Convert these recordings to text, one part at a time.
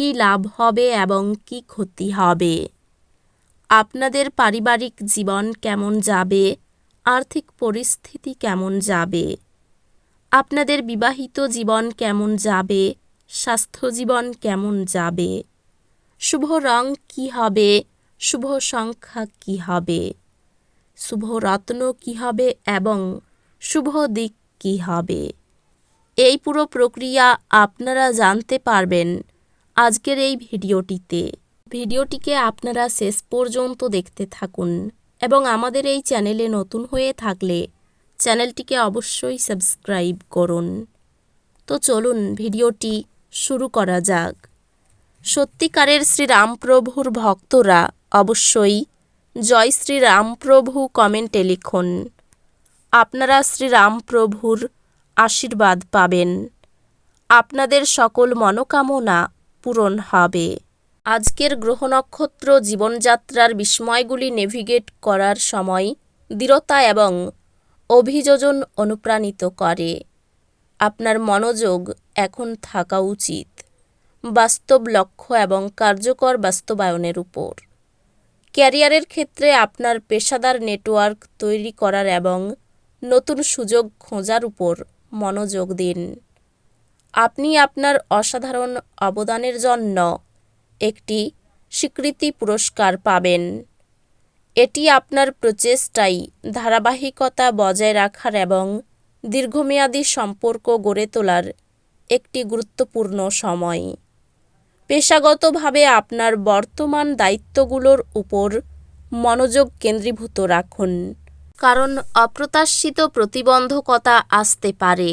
কি লাভ হবে এবং কি ক্ষতি হবে? আপনাদের পারিবারিক জীবন কেমন যাবে? আর্থিক পরিস্থিতি কেমন যাবে? আপনাদের বিবাহিত জীবন কেমন যাবে? স্বাস্থ্য জীবন কেমন যাবে? শুভ রং কি হবে? শুভ সংখ্যা কি হবে? শুভ রত্ন কি হবে এবং শুভ দিক কি হবে? এই পুরো প্রক্রিয়া আপনারা জানতে পারবেন। আজকের এই ভিডিওটিতে। ভিডিওটিকে আপনারা শেষ পর্যন্ত দেখতে থাকুন এবং আমাদের এই চ্যানেলে নতুন হয়ে থাকলে চ্যানেলটিকে অবশ্যই সাবস্ক্রাইব করুন। তো চলুন ভিডিওটি শুরু করা যাক। সত্যিকারের শ্রীরামপ্রভুর ভক্তরা অবশ্যই জয় শ্রীরামপ্রভু কমেন্টে লিখুন, আপনারা শ্রীরামপ্রভুর আশীর্বাদ পাবেন। আপনাদের সকল মনোকামনা পূরণ হবে। আজকের গ্রহ নক্ষত্র জীবনযাত্রার বিস্ময়গুলি নেভিগেট করার সময় দৃঢ়তা এবং অভিযোজন অনুপ্রাণিত করে। আপনার মনোযোগ এখন থাকা উচিত। বাস্তব লক্ষ্য এবং কার্যকর বাস্তবায়নের উপর। ক্যারিয়ারের ক্ষেত্রে আপনার পেশাদার নেটওয়ার্ক তৈরি করার এবং নতুন সুযোগ খোঁজার উপর মনোযোগ দিন। আপনি আপনার অসাধারণ অবদানের জন্য একটি স্বীকৃতি পুরস্কার পাবেন। এটি আপনার প্রচেষ্টায় ধারাবাহিকতা বজায় রাখার এবং দীর্ঘমেয়াদী সম্পর্ক গড়ে তোলার একটি গুরুত্বপূর্ণ সময়। পেশাগতভাবে আপনার বর্তমান দায়িত্বগুলোর উপর মনোযোগ কেন্দ্রীভূত রাখুন, কারণ অপ্রত্যাশিত প্রতিবন্ধকতা আসতে পারে।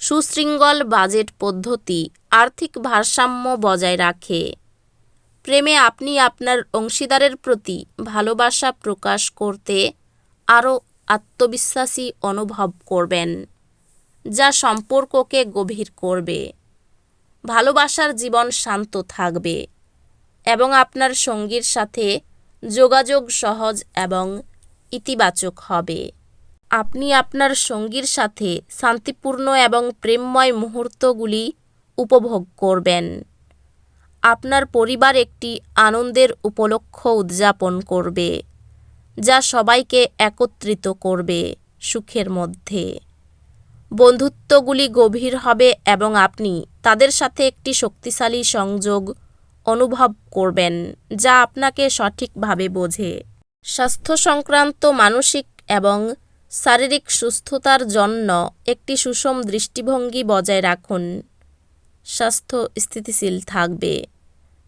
সুশৃঙ্খল বাজেট পদ্ধতি আর্থিক ভারসাম্য বজায় রাখে। প্রেমে আপনি আপনার অংশীদারের প্রতি ভালোবাসা প্রকাশ করতে আরও আত্মবিশ্বাসী অনুভব করবেন, যা সম্পর্ককে গভীর করবে। ভালোবাসার জীবন শান্ত থাকবে এবং আপনার সঙ্গীর সাথে যোগাযোগ সহজ এবং ইতিবাচক হবে। আপনি আপনার সঙ্গীর সাথে শান্তিপূর্ণ এবং প্রেমময় মুহূর্তগুলি উপভোগ করবেন। আপনার পরিবার একটি আনন্দের উপলক্ষ উদযাপন করবে, যা সবাইকে একত্রিত করবে সুখের মধ্যে। বন্ধুত্বগুলি গভীর হবে এবং আপনি তাদের সাথে একটি শক্তিশালী সংযোগ অনুভব করবেন, যা আপনাকে সঠিকভাবে বোঝে। স্বাস্থ্য সংক্রান্ত, মানসিক এবং শারীরিক সুস্থতার জন্য একটি সুষম দৃষ্টিভঙ্গি বজায় রাখুন। স্বাস্থ্য স্থিতিশীল থাকবে।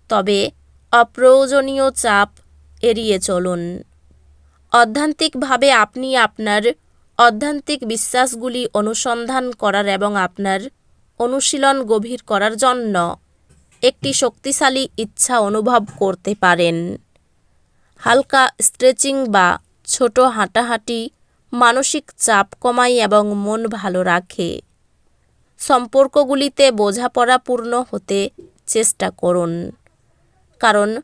তবে অপ্রয়োজনীয় চাপ এড়িয়ে চলুন। অধ্যান্তিকভাবে আপনি আপনার অধ্যান্তিক বিশ্বাসগুলি অনুসন্ধান করার এবং আপনার অনুশীলন গভীর করার জন্য একটি শক্তিশালী ইচ্ছা অনুভব করতে পারেন। হালকা স্ট্রেচিং বা ছোট হাঁটাহাঁটি মানসিক চাপ কমায় এবং মন ভালো রাখে। সম্পর্কগুলিতে বোঝাপড়াপূর্ণ হতে চেষ্টা করুন। কারণ,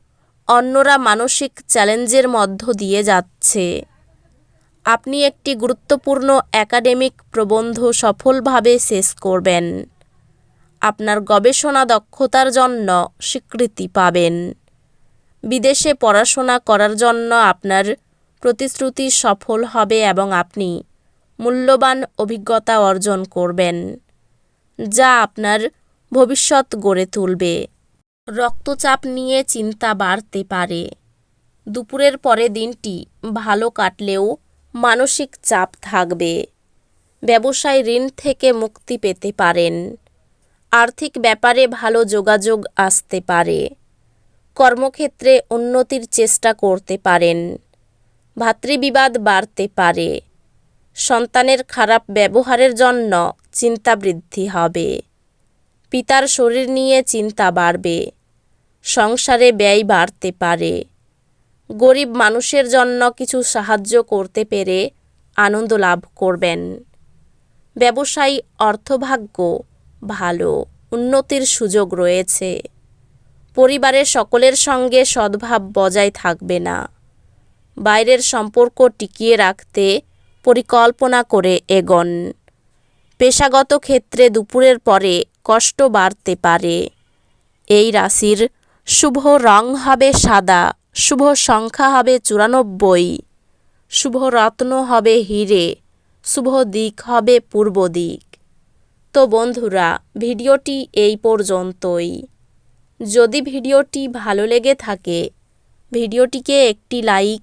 অন্যরা মানসিক চ্যালেঞ্জের মধ্য দিয়ে যাচ্ছে। আপনি একটি গুরুত্বপূর্ণ একাডেমিক প্রবন্ধ সফলভাবে শেষ করবেন। আপনার গবেষণা দক্ষতার জন্য স্বীকৃতি পাবেন। বিদেশে পড়াশোনা করার জন্য আপনার প্রতিশ্রুতি সফল হবে এবং আপনি মূল্যবান অভিজ্ঞতা অর্জন করবেন, যা আপনার ভবিষ্যৎ গড়ে তুলবে। রক্তচাপ নিয়ে চিন্তা বাড়তে পারে। দুপুরের পরে দিনটি ভালো কাটলেও মানসিক চাপ থাকবে। ব্যবসায় ঋণ থেকে মুক্তি পেতে পারেন। আর্থিক ব্যাপারে ভালো যোগাযোগ আসতে পারে। কর্মক্ষেত্রে উন্নতির চেষ্টা করতে পারেন। ভাতৃবিবাদ বাড়তে পারে। সন্তানের খারাপ ব্যবহারের জন্য চিন্তা বৃদ্ধি হবে। পিতার শরীর নিয়ে চিন্তা বাড়বে। সংসারে ব্যয় বাড়তে পারে। গরিব মানুষের জন্য কিছু সাহায্য করতে পেরে আনন্দ লাভ করবেন। ব্যবসায়ী অর্থভাগ্য ভালো, উন্নতির সুযোগ রয়েছে। পরিবারের সকলের সঙ্গে সদ্ভাব বজায় থাকবে না। বাইরের সম্পর্ক টিকিয়ে রাখতে পরিকল্পনা করে এগোন। পেশাগত ক্ষেত্রে দুপুরের পরে কষ্ট বাড়তে পারে। এই রাশির শুভ রং হবে সাদা, শুভ সংখ্যা হবে চুরানব্বই, শুভ রত্ন হবে হিরে, শুভ দিক হবে পূর্ব দিক। তো বন্ধুরা, ভিডিওটি এই পর্যন্তই। যদি ভিডিওটি ভালো লেগে থাকে, ভিডিওটিকে একটি লাইক